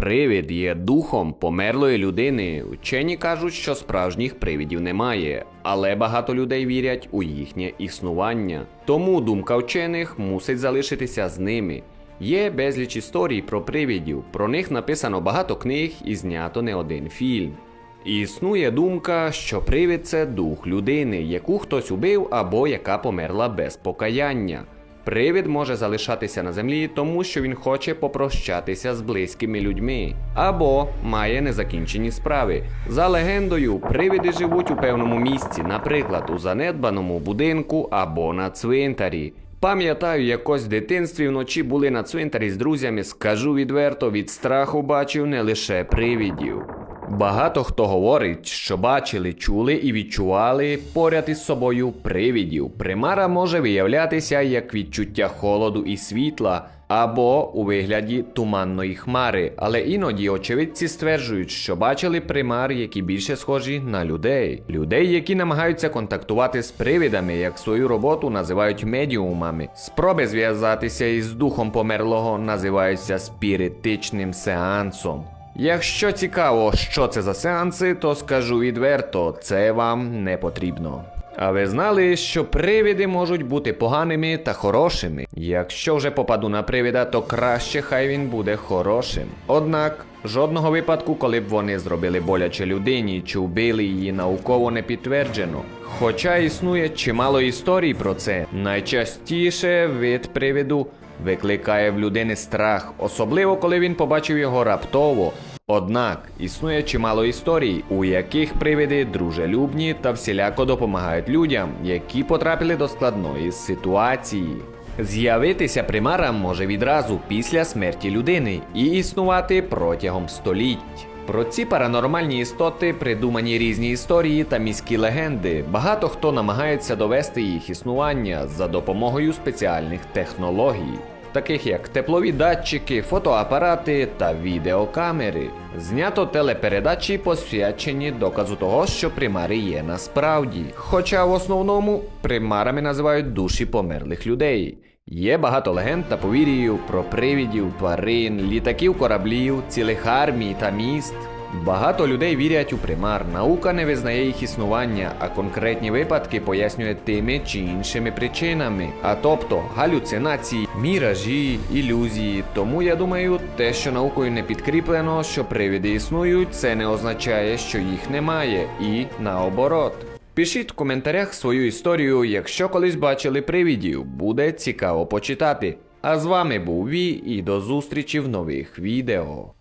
Привид є духом померлої людини. Вчені кажуть, що справжніх привидів немає, але багато людей вірять у їхнє існування. Тому думка вчених мусить залишитися з ними. Є безліч історій про привидів, про них написано багато книг і знято не один фільм. Існує думка, що привид це дух людини, яку хтось убив або яка померла без покаяння. Привид може залишатися на землі, тому що він хоче попрощатися з близькими людьми або має незакінчені справи. За легендою, привиди живуть у певному місці, наприклад, у занедбаному будинку або на цвинтарі. Пам'ятаю, якось в дитинстві вночі були на цвинтарі з друзями, скажу відверто, від страху бачив не лише привидів. Багато хто говорить, що бачили, чули і відчували поряд із собою привидів. Примара може виявлятися як відчуття холоду і світла, або у вигляді туманної хмари, але іноді очевидці стверджують, що бачили примар, які більше схожі на людей. Людей, які намагаються контактувати з привидами, як свою роботу називають медіумами. Спроби зв'язатися із духом померлого називаються спіритичним сеансом. Якщо цікаво, що це за сеанси, то скажу відверто, це вам не потрібно. А ви знали, що привиди можуть бути поганими та хорошими. Якщо вже попаду на привида, то краще хай він буде хорошим. Однак жодного випадку, коли б вони зробили боляче людині чи вбили її науково не підтверджено. Хоча існує чимало історій про це, найчастіше вид привиду викликає в людини страх, особливо коли він побачив його раптово. Однак існує чимало історій, у яких привиди дружелюбні та всіляко допомагають людям, які потрапили до складної ситуації. З'явитися примара може відразу після смерті людини і існувати протягом століть. Про ці паранормальні істоти придумані різні історії та міські легенди. Багато хто намагається довести їх існування за допомогою спеціальних технологій, таких як теплові датчики, фотоапарати та відеокамери. Знято телепередачі посвячені доказу того, що примари є насправді. Хоча в основному примарами називають душі померлих людей. Є багато легенд та повір'їв про привідів, тварин, літаків, кораблів, цілих армій та міст. Багато людей вірять у примар. Наука не визнає їх існування, а конкретні випадки пояснює тими чи іншими причинами, а тобто галюцинації, міражі, ілюзії. Тому я думаю, те, що наукою не підкріплено, що привиди існують, це не означає, що їх немає, і наоборот. Пишіть в коментарях свою історію, якщо колись бачили привидів, буде цікаво почитати. А з вами був Ві і до зустрічі в нових відео.